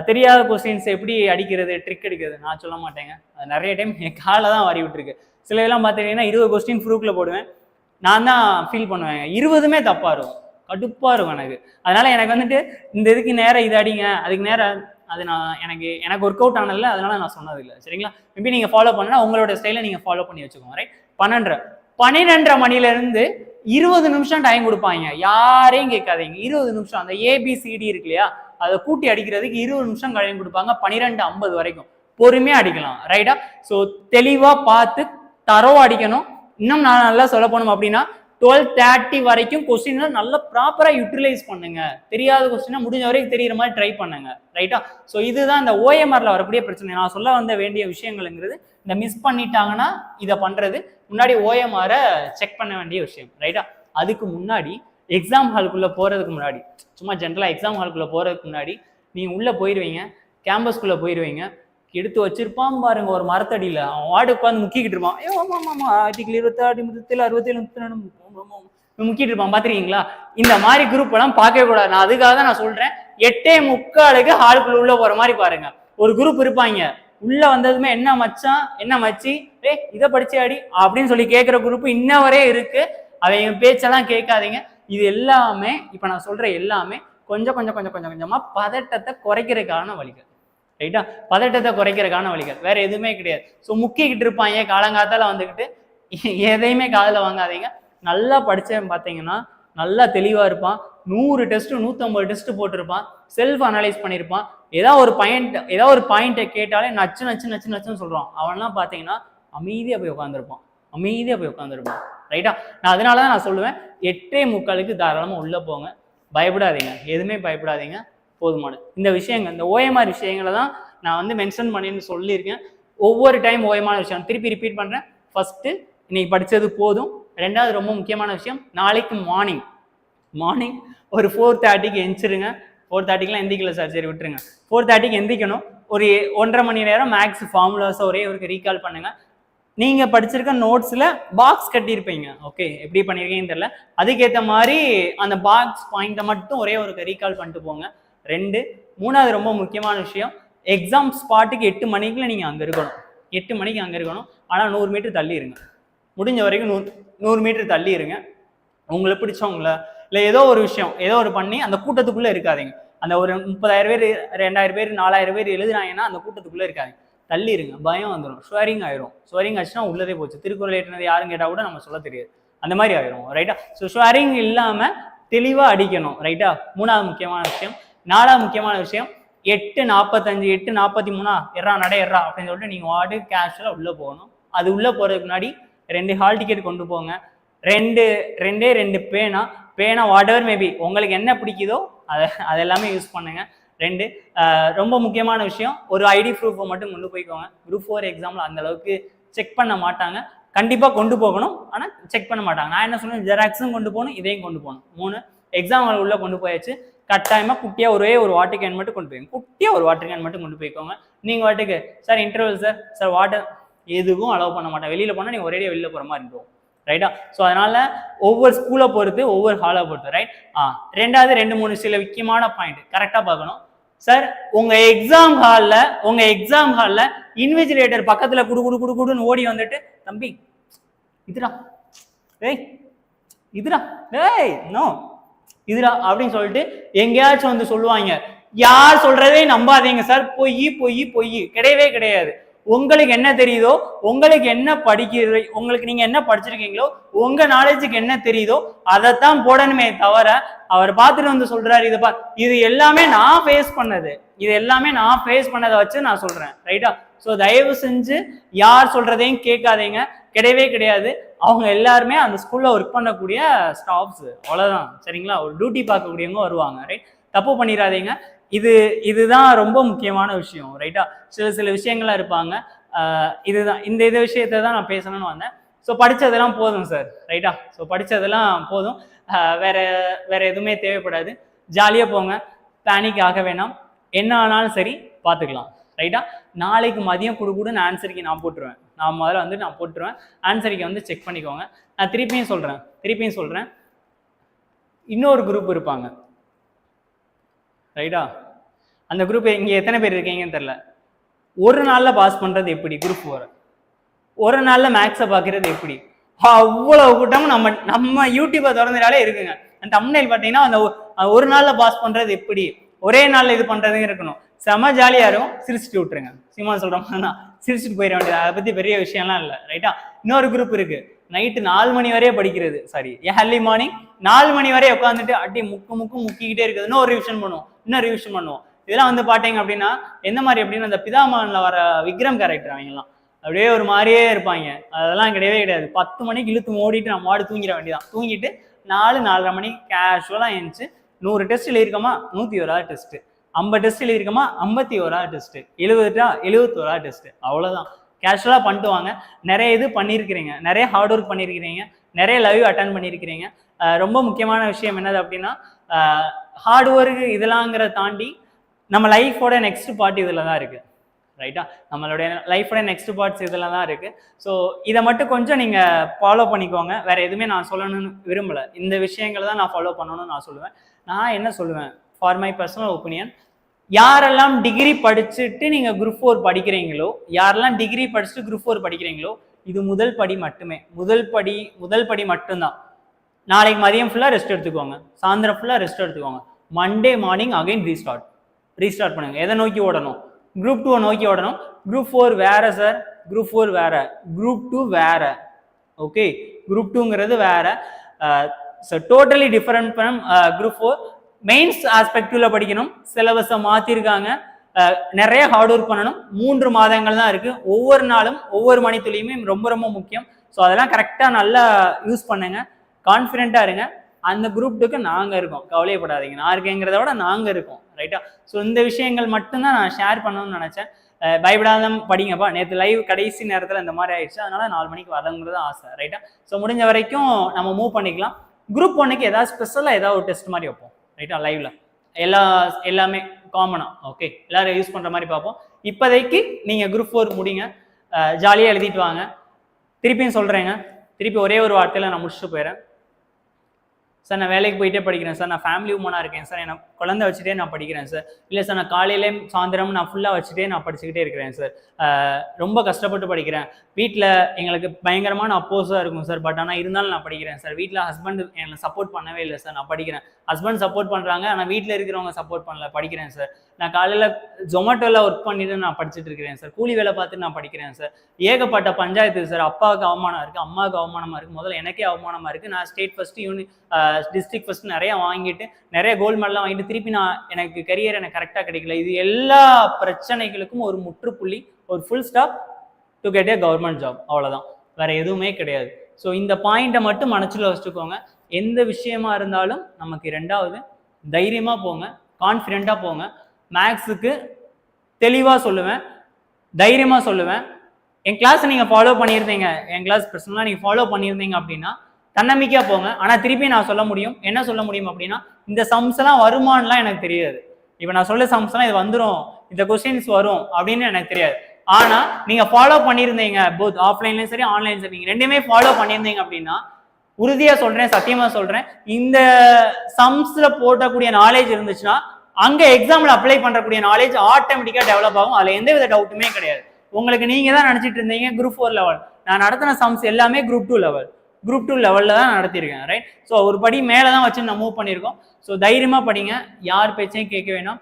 தெரியாத கொஸ்டின்ஸ் எப்படி அடிக்கிறது ட்ரிக் அடிக்கிறது நான் சொல்ல மாட்டேங்க. அது நிறைய டைம் என் காலை தான் வாரி விட்டுருக்கு. சில இதெல்லாம் பார்த்தீங்கன்னா இருபது கொஸ்டின் ப்ரூஃபில் போடுவேன். நான் தான் ஃபீல் பண்ணுவேன். இருபதுமே தப்பாக இருக்கும். கடுப்பாக இருக்கும் எனக்கு. அதனால எனக்கு வந்துட்டு இந்த இதுக்கு நேரம் இது அடிங்க அதுக்கு நேரம் அது நான் எனக்கு எனக்கு ஒர்க் அவுட் ஆனதில்ல அதனால நான் சொன்னது இல்லை சரிங்களா? மேபி நீங்கள் ஃபாலோ பண்ணா உங்களோட ஸ்டைலை நீங்கள் ஃபாலோ பண்ணி வச்சுக்கோங்க ரைட் பன்னெண்டரை. பன்னிரெண்டரை மணிலேருந்து இருபது நிமிஷம் டைம் கொடுப்பாங்க. யாரையும் கேட்காதீங்க. இருபது நிமிஷம். அந்த ஏபிசிடி இருக்கு இல்லையா? அதை கூட்டி அடிக்கிறதுக்கு இருபது நிமிஷம் கழிவு கொடுப்பாங்க. பன்னிரெண்டு ஐம்பது வரைக்கும். பொறுமையாக அடிக்கலாம் ரைட்டா ஸோ தெளிவாக பார்த்து தரவா அடிக்கணும். இன்னும் நான் நல்லா சொல்ல போனோம் அப்படின்னா டுவெல் தேர்ட்டி வரைக்கும் கொஸ்டினை நல்லா ப்ராப்பராக யூட்டிலைஸ் பண்ணுங்க. தெரியாத கொஸ்டினை முடிஞ்ச வரைக்கும் தெரியுற மாதிரி ட்ரை பண்ணுங்க. ரைட்டா ஸோ இதுதான் இந்த ஓஎம்ஆரில் வரக்கூடிய பிரச்சனை. நான் சொல்ல வந்த வேண்டிய விஷயங்கள்ங்கிறது இந்த மிஸ் பண்ணிட்டாங்கன்னா இதை பண்ணுறது முன்னாடி ஓஎம்ஆரை செக் பண்ண வேண்டிய விஷயம். ரைட்டா அதுக்கு முன்னாடி எக்ஸாம் ஹாலுக்குள்ளே போகிறதுக்கு முன்னாடி சும்மா ஜென்ரலாக எக்ஸாம் ஹாலுக்குள்ளே போகிறதுக்கு முன்னாடி நீங்கள் உள்ளே போயிடுவீங்க கேம்பஸ்க்குள்ளே போயிடுவீங்க எடுத்து வச்சிருப்பான் பாருங்க ஒரு மரத்தடியில். அவன் வார்டு உட்காந்து முக்கிக்கிட்டு இருப்பான். ஏ ஆமா ஆமா ஆமா. ஆர்டிகிள் இருபத்தாறு முப்பத்தேழு அறுபத்தேழு முப்பத்தி ரெண்டு முக்கிட்டு இருப்பான் பாத்திருக்கீங்களா இந்த மாதிரி குரூப் எல்லாம் பார்க்கவே கூடாது. நான் அதுக்காக தான் நான் சொல்றேன். எட்டே முக்காலுக்கு ஹாலுக்குள்ள உள்ள போற மாதிரி பாருங்க. ஒரு குரூப் இருப்பாங்க. உள்ள வந்ததுமே என்ன மச்சான்? என்ன மச்சி? ஏ இதை படிச்சே அடி அப்படின்னு சொல்லி கேட்குற குரூப் இன்ன வரையும் இருக்கு. அவங்க பேச்செல்லாம் கேட்காதீங்க. இது எல்லாமே இப்போ நான் சொல்ற எல்லாமே கொஞ்சம் கொஞ்சம் கொஞ்சம் கொஞ்சம் கொஞ்சமா பதட்டத்தை குறைக்கிறதுக்கான வழிகள். ரைட்டா? பதட்டத்தை குறைக்கிறதுக்கான வழிகள். வேற எதுவுமே கிடையாது. ஸோ முக்கிக்கிட்டு இருப்பாங்க காலங்காத்தால வந்துக்கிட்டு எதையுமே காதில் வாங்காதீங்க. நல்லா படித்தவன் பார்த்தீங்கன்னா நல்லா தெளிவாக இருப்பான். நூறு டெஸ்ட்டு நூற்றம்பது டெஸ்ட்டு போட்டிருப்பான். செல்ஃப் அனலைஸ் பண்ணியிருப்பான் ஏதாவது ஒரு பாயிண்ட் ஏதாவது ஒரு பாயிண்ட்டை கேட்டாலே நச்சு நச்சு நச்சு நச்சுன்னு சொல்கிறான் அவன்லாம் பார்த்தீங்கன்னா அமைதியாக போய் உட்காந்துருப்பான் அமைதியாக போய் உட்காந்துருப்பான் ரைட்டா நான் அதனால தான் நான் சொல்லுவேன் எட்டே முக்காலுக்கு தாராளமாக உள்ளே போங்க. பயப்படாதீங்க. எதுவுமே பயப்படாதீங்க. போதுமானது இந்த விஷயங்கள் இந்த ஓஎம்ஆர் விஷயங்களை தான் நான் வந்து மென்ஷன் பண்ணின்னு சொல்லியிருக்கேன். ஒவ்வொரு டைம் ஓயமான விஷயம். திருப்பி ரிப்பீட் பண்ணுறேன் ஃபஸ்ட்டு இன்னைக்கு படித்தது போதும். ரெண்டாவது ரொம்ப முக்கியமான விஷயம் நாளைக்கு மார்னிங் மார்னிங் ஒரு ஃபோர் தேர்ட்டிக்கு எந்திரிச்சிருங்க. ஃபோர் தேர்ட்டிக்கெலாம் எந்திக்கல சார் சரி விட்டுருங்க. ஃபோர் தேர்ட்டிக்கு எந்திக்கணும். ஒரு ஒன்றரை மணி நேரம் மேக்ஸ் ஃபார்முலாஸை ஒரே ஒரு ரீகால் பண்ணுங்கள் நீங்கள் படிச்சிருக்க நோட்ஸில் பாக்ஸ் கட்டியிருப்பீங்க. ஓகே எப்படி பண்ணியிருக்கீங்கன்னு தெரில அதுக்கேற்ற மாதிரி அந்த பாக்ஸ் பாயிண்ட்டை மட்டும் ஒரே ஒரு ரீகால் பண்ணிட்டு போங்க. ரெண்டு மூணாவது ரொம்ப முக்கியமான விஷயம் எக்ஸாம் ஸ்பாட்டுக்கு எட்டு மணிக்குள்ள நீங்கள் அங்கே இருக்கணும். எட்டு மணிக்கு அங்கே இருக்கணும். ஆனால் நூறு மீட்டர் தள்ளி இருங்க. முடிஞ்ச வரைக்கும் நூறு நூறு மீட்டர் தள்ளி இருங்க. உங்களை பிடிச்சவங்கள இல்லை ஏதோ ஒரு விஷயம் ஏதோ ஒரு பண்ணி அந்த கூட்டத்துக்குள்ளே இருக்காதீங்க. அந்த ஒரு முப்பதாயிரம் பேர் ரெண்டாயிரம் பேர் நாலாயிரம் பேர் எழுதுனாங்கன்னா அந்த கூட்டத்துக்குள்ளே இருக்காதீங்க. தள்ளி இருங்க. பயம் வந்துடும் ஸ்வரிங் ஆயிரும். ஸ்வரிங் ஆச்சுன்னா உள்ளதே போச்சு. திருக்குறள் ஏற்றினது யாரும் கேட்டால் கூட நம்ம சொல்ல தெரியாது. அந்த மாதிரி ஆயிரும். ரைட்டா ஸோ ஸ்வரிங் இல்லாமல் தெளிவாக அடிக்கணும். ரைட்டா மூணாவது முக்கியமான விஷயம். நாலாவது முக்கியமான விஷயம். எட்டு நாற்பத்தஞ்சு எட்டு நாற்பத்தி மூணா எறா நடை எறா அப்படின்னு சொல்லிட்டு நீங்கள் வாட்டு கேஷுவலாக உள்ளே போகணும். அது உள்ளே போகிறதுக்கு முன்னாடி ரெண்டு ஹால் டிக்கெட் கொண்டு போங்க. ரெண்டு ரெண்டே ரெண்டு பேனா பேனா வாட் எவர் மேபி உங்களுக்கு என்ன பிடிக்குதோ அதை அது எல்லாமே யூஸ் பண்ணுங்க. ரெண்டு ரொம்ப முக்கியமான விஷயம் ஒரு ஐடி ப்ரூஃபை மட்டும் கொண்டு போய்க்கோங்க. குரூப் ஃபோர் எக்ஸாமில் அந்த அளவுக்கு செக் பண்ண மாட்டாங்க. கண்டிப்பாக கொண்டு போகணும். ஆனால் செக் பண்ண மாட்டாங்க. நான் என்ன சொன்னேன்? ஜெராக்ஸும் கொண்டு போகணும் இதையும் கொண்டு போகணும். மூணு எக்ஸாம் உள்ளே கொண்டு போயாச்சு. கட்டாயமாக குட்டியாக ஒரே ஒரு வாட்டர் கேன் மட்டும் கொண்டு போய்ங்க குட்டியாக ஒரு வாட்டர் கேன் மட்டும் கொண்டு போய்க்கோங்க. நீங்கள் வாட்டுக்கு sir interval sir sir water எதுவும் அலோவ் பண்ண மாட்டேன். வெளியில் போனால் நீங்கள் ஒரேடியாக வெளியில் போகிற மாதிரி இருக்கும். ரைட்டா ஸோ அதனால ஒவ்வொரு ஸ்கூலை பொறுத்து ஒவ்வொரு ஹாலை பொறுத்து ரைட் ஆ ரெண்டாவது ரெண்டு மூணு சில முக்கியமான பாயிண்ட் கரெக்டாக பார்க்கணும். சார் உங்கள் எக்ஸாம் ஹாலில் உங்கள் எக்ஸாம் ஹாலில் இன்விஜிலேட்டர் பக்கத்தில் குடு குடு குடு குடுன்னு ஓடி வந்துட்டு தம்பி இதுடா ஏய் இதுடா ஏய் நோ இதுடா அப்படின்னு சொல்லிட்டு எங்கேயாச்சும் வந்து சொல்லுவாங்க. யார் சொல்றதே நம்பாதீங்க சார் பொய் பொய் பொய். கிடையவே கிடையாது. உங்களுக்கு என்ன தெரியுதோ உங்களுக்கு என்ன படிக்கிறது உங்களுக்கு நீங்க என்ன படிச்சிருக்கீங்களோ உங்க நாலேஜுக்கு என்ன தெரியுதோ அதைத்தான் போடணுமே தவிர அவர் பார்த்துட்டு வந்து சொல்றாரு இதை பா இது எல்லாமே நான் ஃபேஸ் பண்ணது. இது எல்லாமே நான் ஃபேஸ் பண்ணதை வச்சு நான் சொல்றேன் ரைட்டா ஸோ தயவு செஞ்சு யார் சொல்றதையும் கேட்காதீங்க. கிடையவே கிடையாது. அவங்க எல்லாருமே அந்த ஸ்கூல்ல ஒர்க் பண்ணக்கூடிய ஸ்டாஃப்ஸ் அவ்வளோதான் சரிங்களா? ஒரு டியூட்டி பார்க்கக்கூடியவங்க வருவாங்க ரைட் தப்பு பண்ணிடாதீங்க. இது இதுதான் ரொம்ப முக்கியமான விஷயம் ரைட்டா சில சில விஷயங்கள்லாம் இருப்பாங்க. இதுதான் இந்த இது விஷயத்தை தான் நான் பேசணும்னு வந்தேன். ஸோ படித்ததெல்லாம் போதும் சார் ரைட்டா ஸோ படித்ததெல்லாம் போதும். வேற வேற எதுவுமே தேவைப்படாது. ஜாலியாக போங்க. பேனிக் ஆக வேணாம். என்ன ஆனாலும் சரி பார்த்துக்கலாம் ரைட்டா நாளைக்கு மதியம் குடு நான் ஆன்சருக்கு நான் போட்டுருவேன். நான் முதல்ல வந்து நான் போட்டுருவேன். ஆன்சருக்கு வந்து செக் பண்ணிக்கோங்க. நான் திருப்பியும் சொல்கிறேன் திருப்பியும் சொல்கிறேன் இன்னொரு குரூப் இருப்பாங்க. ரைட்டா அந்த குரூப் இங்கே எத்தனை பேர் இருக்கீங்கன்னு தெரில ஒரு நாளில் பாஸ் பண்ணுறது எப்படி? குரூப் வர ஒரு நாளில் மேக்ஸை பார்க்குறது எப்படி? அவ்வளோ கூட்டமும் நம்ம நம்ம யூடியூப்பை திறந்துனாலே இருக்குங்க. அந்த தமிழ்நெல் பார்த்தீங்கன்னா அந்த ஒரு நாளில் பாஸ் பண்ணுறது எப்படி? ஒரே நாளில் இது பண்ணுறதுங்க இருக்கணும். செம ஜாலியாக இருக்கும். சிரிச்சுட்டு விட்டுருங்க. சீமா சொல்கிற மாதிரி தான் சிரிச்சுட்டு போயிட வேண்டியது. அதை பற்றி பெரிய விஷயம்லாம் இல்லை. ரைட்டா இன்னொரு குரூப் இருக்குது நைட்டு நாலு மணி வரையே படிக்கிறது. சாரி ஏர்லி மார்னிங் நாலு மணி வரையே உட்காந்துட்டு அப்படியே முக்கு முக்கு முக்கிக்கிட்டே இருக்குது இன்னும் ரிவிஷன் பண்ணுவோம். இன்னும் ரிவிஷன் பண்ணுவோம். இதெல்லாம் வந்து பார்த்தீங்க அப்படின்னா எந்த மாதிரி அப்படின்னா அந்த பிதாமகனில் வர விக்ரம் கேரக்டர் அவங்கலாம் அப்படியே ஒரு மாதிரியே இருப்பாங்க. அதெல்லாம் கிடையவே கிடையாது. பத்து மணிக்கு இழுத்து ஓடிட்டு நம்ம மாடு தூங்கிட வேண்டியதான் தூங்கிட்டு நாலு நாலரை மணிக்கு கேஷுவலாக எழுந்துச்சு நூறு டெஸ்ட் எழுதியிருக்கோமா? நூற்றி ஓராவது டெஸ்ட்டு ஐம்பது டெஸ்ட் எழுதியிருக்கோமா? ஐம்பத்தி ஓராவது டெஸ்ட்டு எழுபதுட்டா எழுபத்தோராவது டெஸ்ட்டு அவ்வளோதான் கேஷுவலாக பண்ணிட்டு வாங்க. நிறைய இது பண்ணியிருக்கிறீங்க. நிறைய ஹார்ட் ஒர்க் பண்ணியிருக்கிறீங்க. நிறைய லைவ் அட்டன் பண்ணியிருக்கிறீங்க. ரொம்ப முக்கியமான விஷயம் என்னது அப்படின்னா ஹார்ட் ஒர்க் இதெல்லாங்கிற தாண்டி நம்ம லைஃபோட நெக்ஸ்ட் பார்ட் இதில் தான் இருக்குது ரைட்டா நம்மளுடைய லைஃபோட நெக்ஸ்ட் பார்ட்ஸ் இதில் தான் இருக்குது ஸோ இதை மட்டும் கொஞ்சம் நீங்கள் ஃபாலோ பண்ணிக்கோங்க. வேறு எதுவுமே நான் சொல்லணும்னு விரும்பலை. இந்த விஷயங்களை தான் நான் ஃபாலோ பண்ணணும்னு நான் சொல்லுவேன். நான் என்ன சொல்லுவேன்? ஃபார் மை பர்சனல் ஒப்பீனியன் யாரெல்லாம் டிகிரி படிச்சுட்டு நீங்கள் குரூப் ஃபோர் படிக்கிறீங்களோ யாரெல்லாம் டிகிரி படிச்சுட்டு குரூப் ஃபோர் படிக்கிறீங்களோ இது முதல் படி மட்டுமே. முதல் படி முதல் படி மட்டும்தான். நாளைக்கு மதியம் ஃபுல்லாக ரெஸ்ட் எடுத்துக்கோங்க. சாயந்தரம் ஃபுல்லாக ரெஸ்ட் எடுத்துக்கோங்க. Monday morning again restart restart பண்ணுங்கள் எதை நோக்கி ஓடணும்? குரூப் டூவை நோக்கி ஓடணும். குரூப் ஃபோர் வேற சார் குரூப் ஃபோர் வேற. குரூப் டூ வேற. ஓகே குரூப் டூங்கிறது வேற. So totally different from group four mains ஆஸ்பெக்டிவ்ல படிக்கணும். சிலபஸை மாற்றிருக்காங்க நிறைய ஹார்ட் ஒர்க் பண்ணணும். மூன்று மாதங்கள் தான் இருக்குது ஒவ்வொரு நாளும் ஒவ்வொரு மணித்துளியுமே ரொம்ப ரொம்ப முக்கியம். ஸோ அதெல்லாம் கரெக்டாக நல்லா யூஸ் பண்ணுங்க. கான்ஃபிடென்ட்டாக இருங்க. அந்த குரூப் டூக்கு நாங்கள் இருக்கோம். கவலையப்படாதீங்க. நான் இருக்கேங்கிறத விட நாங்கள் இருக்கோம். ரைட்டா ஸோ இந்த விஷயங்கள் மட்டும்தான் நான் ஷேர் பண்ணணும்னு நினச்சேன். பயப்படாத படிங்கப்பா. நேற்று லைவ் கடைசி நேரத்தில் இந்த மாதிரி ஆயிடுச்சு. அதனால நாலு மணிக்கு வரங்கிறது ஆசை ரைட்டா ஸோ முடிஞ்ச வரைக்கும் நம்ம மூவ் பண்ணிக்கலாம். குரூப் ஒன்றுக்கு ஏதாவது ஸ்பெஷலாக ஏதாவது ஒரு டெஸ்ட் மாதிரி வைப்போம் ரைட்டா லைவ்ல எல்லா எல்லாமே காமனாக ஓகே எல்லாரும் யூஸ் பண்ணுற மாதிரி பார்ப்போம். இப்போதைக்கு நீங்கள் குரூப் ஃபோர் முடிங்க. ஜாலியாக எழுதிட்டு வாங்க. திருப்பியும் சொல்கிறேங்க திருப்பி ஒரே ஒரு வார்த்தையில் நான் முடிச்சுட்டு போயிடுறேன். சார் நான் வேலைக்கு போயிட்டே படிக்கிறேன் சார். நான் ஃபேமிலி உமனாக இருக்கேன் சார். நான் குழந்தை வச்சுட்டே நான் படிக்கிறேன் சார். இல்லை சார் நான் காலையிலே சாயந்தரம் நான் ஃபுல்லாக வச்சுட்டே நான் படிச்சுக்கிட்டே இருக்கிறேன் சார். ரொம்ப கஷ்டப்பட்டு படிக்கிறேன். வீட்டில் எங்களுக்கு பயங்கரமான அப்போஸாக இருக்கும் சார். பட் ஆனால் இருந்தாலும் நான் படிக்கிறேன் சார். வீட்டில் ஹஸ்பண்ட் எங்களை சப்போர்ட் பண்ணவே இல்லை சார். நான் படிக்கிறேன். ஹஸ்பண்ட் சப்போர்ட் பண்ணுறாங்க ஆனால் வீட்டில் இருக்கிறவங்க சப்போர்ட் பண்ணல. படிக்கிறேன் சார். நான் காலையில் ஜொமேட்டோவில் ஒர்க் பண்ணிட்டு நான் படிச்சுட்டு இருக்கிறேன் சார். கூலி வேலை பார்த்துட்டு நான் படிக்கிறேன் சார். ஏகப்பட்ட பஞ்சாயத்து சார். அப்பாவுக்கு அவமானம் இருக்குது அம்மாவுக்கு அவமானமாக இருக்குது முதல்ல எனக்கே அவமானமாக இருக்குது நான் state first uni district first நிறைய வாங்கிட்டு நிறைய கோல்டு மெடலாம் வாங்கிட்டு திருப்பி நான் எனக்கு கரியர் எனக்கு கரெக்டாக கிடைக்கல. இது எல்லா பிரச்சனைகளுக்கும் ஒரு முற்றுப்புள்ளி ஒரு full stop to get a government job அவ்வளோதான் வேற எதுவுமே கிடையாது. ஸோ இந்த பாயிண்ட்டை மட்டும் மனசில் வச்சுக்கோங்க. எந்த விஷயமா இருந்தாலும் நமக்கு ரெண்டாவது தைரியமாக போங்க. கான்ஃபிடெண்ட்டாக போங்க. மேக்ஸுக்கு தெளிவாக சொல்லுவேன். தைரியமாக சொல்லுவேன். என் கிளாஸை நீங்கள் ஃபாலோ பண்ணியிருந்தீங்க. என் கிளாஸ் பர்சனலாக நீங்கள் ஃபாலோ பண்ணியிருந்தீங்க அப்படின்னா தன்னம்பிக்கையாக போங்க. ஆனால் திருப்பி நான் சொல்ல முடியும். என்ன சொல்ல முடியும் அப்படின்னா இந்த சம்ஸ் எல்லாம் வருமானலாம் எனக்கு தெரியாது. இப்போ நான் சொல்ல சம்ஸ் எல்லாம் இது வந்துடும் இந்த கொஸ்டின்ஸ் வரும் அப்படின்னு எனக்கு தெரியாது. ஆனா நீங்க ஃபாலோ பண்ணியிருந்தீங்க. போத் ஆஃப்லைன்லயும் சரி ஆன்லைன் சரி. நீங்க ரெண்டுமே ஃபாலோ பண்ணியிருந்தீங்க அப்படின்னா உறுதியா சொல்றேன் சத்தியமா சொல்றேன். இந்த சம்ஸ்ல போட்டக்கூடிய நாலேஜ் இருந்துச்சுன்னா அங்க எக்ஸாம்ல அப்ளை பண்றக்கூடிய நாலேஜ் ஆட்டோமேட்டிக்கா டெவலப் ஆகும். அதுல எந்த வித டவுட்டுமே கிடையாது. உங்களுக்கு நீங்க தான் நினைச்சிட்டு இருந்தீங்க குரூப் ஃபோர் லெவல் நான் நடத்தின சம்ஸ் எல்லாமே group two level group two லெவலில் தான் நடத்தியிருக்கேன் ரைட் ஸோ ஒரு படி மேலே தான் வச்சு நான் மூவ் பண்ணியிருக்கோம். ஸோ தைரியமாக படிங்க. யார் பேச்சையும் கேட்க வேணாம்.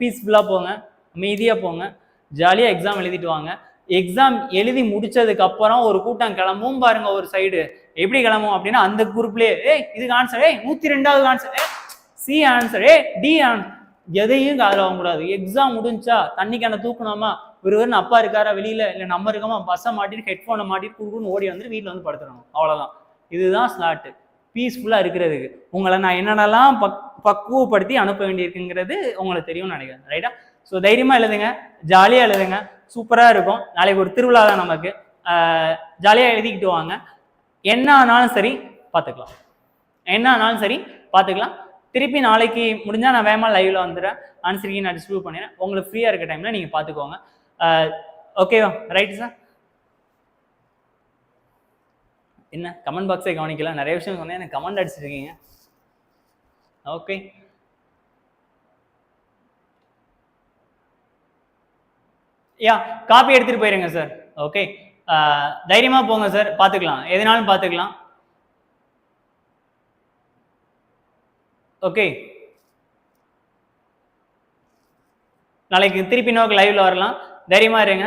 பீஸ்ஃபுல்லாக போங்க. அமைதியாக போங்க. ஜாலியாக எக்ஸாம் எழுதிட்டு வாங்க. எக்ஸாம் எழுதி முடிச்சதுக்கு அப்புறம் ஒரு கூட்டம் கிளம்பும் பாருங்க ஒரு சைடு எப்படி கிளம்பும் அப்படின்னா அந்த குரூப்லேயே ஏய் இதுக்கு ஆன்சர் ஏய் நூற்றி ரெண்டாவது answer A C answer A D answer எதையும் காதில் வாங்கக்கூடாது. எக்ஸாம் முடிஞ்சா தண்ணிக்கான தூக்கணுமா? ஒருவர் அப்பா இருக்காரா வெளியில? இல்லை நம்ம இருக்கோமா? பஸ்ஸை மாட்டிட்டு ஹெட்ஃபோனை மாட்டிட்டு குறுக்குன்னு ஓடி வந்துட்டு வீட்டில் வந்து படுத்துடணும். அவ்வளோதான் இதுதான் ஸ்லாட்டு பீஸ்ஃபுல்லாக இருக்கிறதுக்கு. உங்களை நான் என்னென்னலாம் பக் பக்குவப்படுத்தி அனுப்ப வேண்டியிருக்குங்கிறது உங்களுக்கு தெரியும்னு நினைக்கிறேன். ரைட்டா ஸோ தைரியமாக எழுதுங்க. ஜாலியாக எழுதுங்க. சூப்பராக இருக்கும். நாளைக்கு ஒரு திருவிழா தான் நமக்கு. ஜாலியாக எழுதிக்கிட்டு வாங்க. என்ன ஆனாலும் சரி பார்த்துக்கலாம். என்ன ஆனாலும் சரி பார்த்துக்கலாம். திருப்பி நாளைக்கு முடிஞ்சால் நான் வேகமாக லைவில் வந்துடுறேன். ஆன்சருக்கு நான் டிஸ்ட்ரிபியூட் பண்ணிடுறேன். உங்களுக்கு ஃப்ரீயாக இருக்க டைமில் நீங்கள் பார்த்துக்கோங்க. ஓகேவா ரைட் சார் என்ன கமெண்ட் பாக்ஸை கவனிக்கலாம் நிறைய விஷயம் சொன்னேன். எனக்கு கமெண்ட் அடிச்சிருக்கீங்க. ஓகே யா காப்பி எடுத்துட்டு போயிருங்க சார் ஓகே uh, தைரியமா போங்க சார் பார்த்துக்கலாம். எதுனாலும் பார்த்துக்கலாம். ஓகே நாளைக்கு திருப்பி நோக்கு லைவ்ல வரலாம். தைரியமா இருங்க.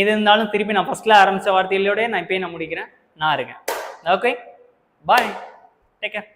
இது இருந்தாலும் திருப்பி நான் ஃபர்ஸ்ட்ல ஆரம்பிச்ச வார்த்தையிலோட நான் இப்பயே நான் முடிக்கிறேன். நான் இருக்கேன். Okay bye take care